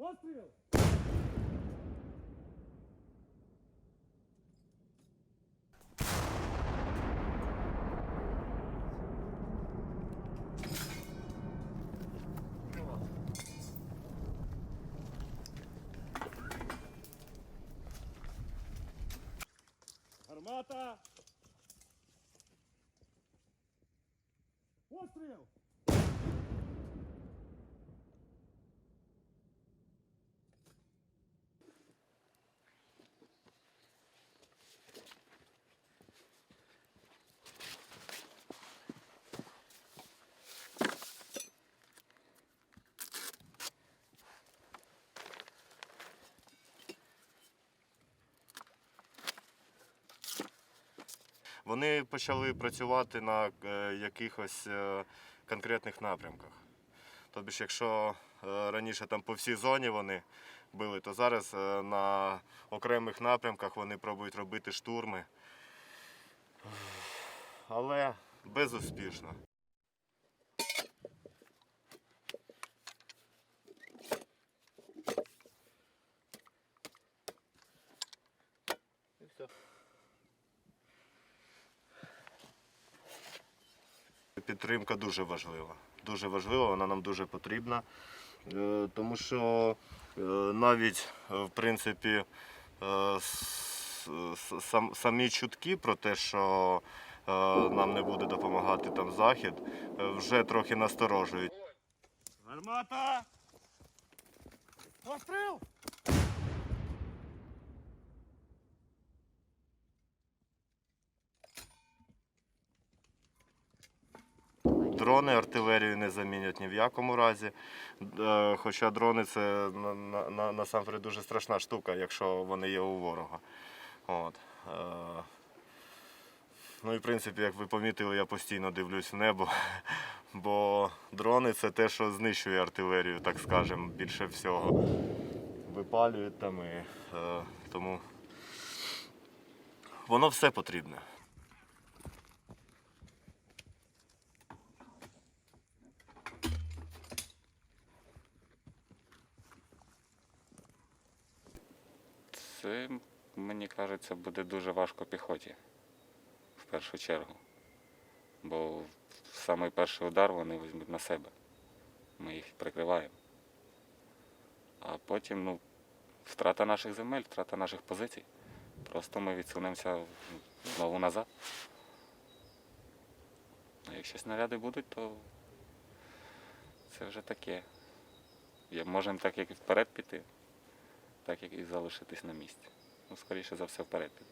Постріл! Гармата! Постріл! Вони почали працювати на е, якихось е, конкретних напрямках. Тобто, якщо е, раніше там по всій зоні вони били, то зараз на окремих напрямках вони пробують робити штурми. Але безуспішно. Підтримка дуже важлива. Дуже важлива, вона нам дуже потрібна. Е, Тому що е, навіть е, в принципі самі чутки про те, що нам не буде допомагати там захід, вже трохи насторожують. Гармата! Постріл! Дрони артилерію не замінять ні в якому разі. Е, Хоча дрони це на- на- на- насамперед дуже страшна штука, якщо вони є у ворога. От. Е, Ну і в принципі, як ви помітили, я постійно дивлюсь в небо, бо дрони це те, що знищує артилерію, так скажемо, більше всього. Випалюють там і е, тому воно все потрібне. Це, мені кажеться, буде дуже важко піхоті в першу чергу. Бо самий перший удар вони візьмуть на себе. Ми їх прикриваємо. А потім, ну, втрата наших земель, втрата наших позицій. Просто ми відсунемося знову назад. А якщо снаряди будуть, то це вже таке. Можемо так як і вперед піти, так як і залишитись на місці. Ну, скоріше за все, вперед піде.